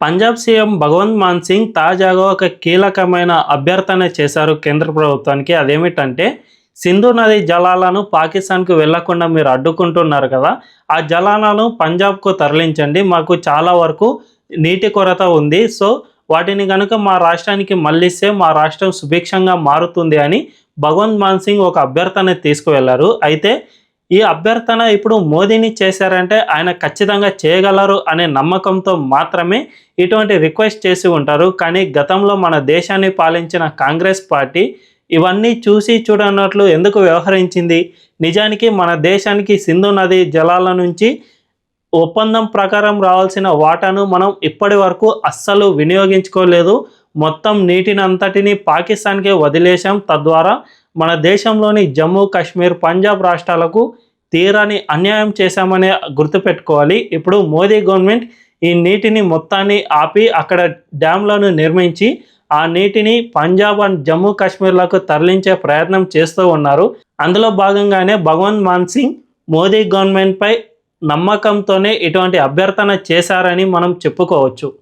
Punjab CM Bhagwant Mann Singh తాజాగా ఒక కీలకమైన అభ్యర్థన చేశారు కేంద్ర ప్రభుత్వానికి. అదేమిటంటే సింధు నది జలాలను పాకిస్తాన్కు వెళ్ళకుండా మీరు అడ్డుకుంటున్నారు కదా ఆ జలాలను పంజాబ్కు తరలించండి. మాకు చాలా వరకు నీటి కొరత ఉంది. సో వాటిని కనుక మా రాష్ట్రానికి మళ్ళిస్తే మా రాష్ట్రం సుభిక్షంగా మారుతుంది అని భగవంత్ మాన్ సింగ్ ఒక అభ్యర్థన తీసుకువెళ్ళారు. అయితే ఈ అభ్యర్థన ఇప్పుడు మోదీని చేశారంటే ఆయన ఖచ్చితంగా చేయగలరు అనే నమ్మకంతో మాత్రమే ఇటువంటి రిక్వెస్ట్ చేసి ఉంటారు. కానీ గతంలో మన దేశాన్ని పాలించిన కాంగ్రెస్ పార్టీ ఇవన్నీ చూసి చూడనట్లు ఎందుకు వ్యవహరించింది? నిజానికి మన దేశానికి సింధు నది జలాల నుంచి ఒప్పందం ప్రకారం రావాల్సిన వాటాను మనం ఇప్పటి వరకు అస్సలు వినియోగించుకోలేదు. మొత్తం నీటిని అంతటిని పాకిస్తాన్కే వదిలేశాం. తద్వారా మన దేశంలోని జమ్మూ కాశ్మీర్ పంజాబ్ రాష్ట్రాలకు తీరాని అన్యాయం చేశామనే గుర్తుపెట్టుకోవాలి. ఇప్పుడు మోదీ గవర్నమెంట్ ఈ నీటిని మొత్తాన్ని ఆపి అక్కడ డ్యామ్లను నిర్మించి ఆ నీటిని పంజాబ్ అండ్ జమ్మూ కాశ్మీర్లకు తరలించే ప్రయత్నం చేస్తూ ఉన్నారు. అందులో భాగంగానే భగవంత్ మాన్ సింగ్ మోదీ గవర్నమెంట్పై నమ్మకంతోనే ఇటువంటి అభ్యర్థన చేశారని మనం చెప్పుకోవచ్చు.